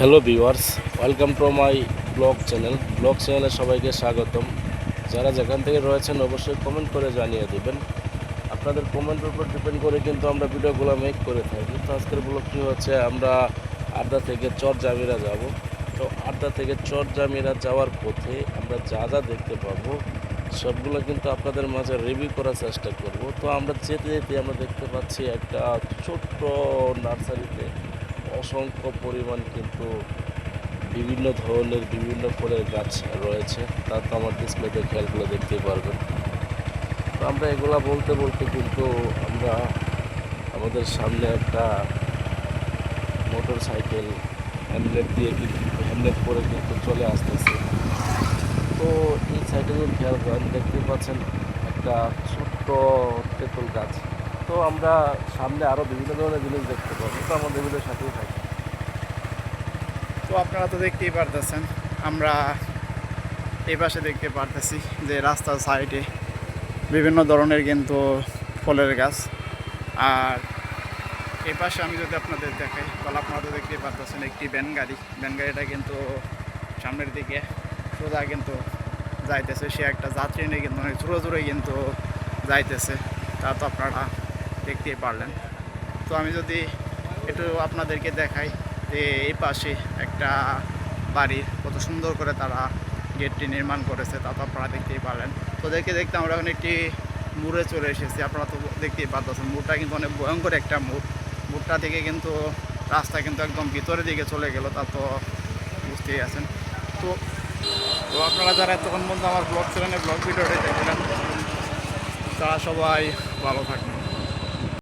Hello viewers welcome to my blog channel blog চ্যানেলে সবাইকে স্বাগতম। যারা যেখান থেকে রয়েছেন অবশ্যই কমেন্ট করে জানিয়ে দেবেন। আপনাদের কমেন্টের উপর ডিপেন্ড করে কিন্তু আমরা ভিডিওগুলো মেক করে থাকি। তো আজকের ব্লগটি হচ্ছে, আমরা আড্ডা থেকে চর জামিরা যাব। তো আড্ডা থেকে চর জামিরা যাওয়ার পথে আমরা যা যা দেখতে পাবো, সবগুলো কিন্তু আপনাদের মাঝে রিভিউ করার চেষ্টা করব। তো আমরা যেতে যেতে আমরা দেখতে পাচ্ছি একটা ছোট্ট নার্সারিতে অসংখ্য পরিমাণ কিন্তু বিভিন্ন ধরনের, বিভিন্ন ফলের গাছ রয়েছে। তা তো আমার ডিসপ্লেতে খেয়াল করে দেখতে পারবেন। তো আমরা এগুলা বলতে বলতে কিন্তু আমরা আমাদের সামনে একটা মোটর সাইকেল হ্যামলেট দিয়ে কিন্তু হ্যামলেট পরে কিন্তু চলে আসতেছে। তো এই সাইডে যদি খেয়াল করেন দেখতে পাচ্ছেন একটা ছোট্ট তেঁতুল গাছ। তো আমরা সামনে আরও বিভিন্ন ধরনের জিনিস দেখতে পাবো। তো আমাদের ভিডিওর সাথেই থাকি। তো আপনারা তো দেখতেই পারতেছেন, আমরা এই পাশে দেখতে পারতেছি যে রাস্তার সাইডে বিভিন্ন ধরনের কিন্তু ফলের গাছ। আর এই পাশে আমি যদি আপনাদের দেখাই, তাহলে আপনারা তো দেখতেই পারতেছেন একটি ভ্যান গাড়ি। ভ্যান গাড়িটা কিন্তু সামনের দিকে সোজা কিন্তু যাইতেছে। সে একটা যাত্রী নিয়ে কিন্তু অনেক জোরে জোরে কিন্তু যাইতেছে। তা তো আপনারা দেখতেই পারলেন। তো আমি যদি একটু আপনাদেরকে দেখাই যে এই পাশে একটা বাড়ি কত সুন্দর করে তারা গেটটি নির্মাণ করেছে, তা তো আপনারা দেখতেই পারলেন। তো দেখে দেখতে আমরা এখন একটি মুড়ে চলে এসেছি। আপনারা তো দেখতেই পারতেছেন, মুড়টা কিন্তু অনেক ভয়ঙ্কর একটা মুড়। মুড়টা থেকে কিন্তু রাস্তা কিন্তু একদম ভিতরের দিকে চলে গেল, তা তো বুঝতেই আছেন। তো তো আপনারা যারা এতক্ষণ পর্যন্ত আমার ব্লগ চ্যানেলে ব্লগ ভিডিওটি দেখলেন, তারা সবাই ভালো থাকবেন।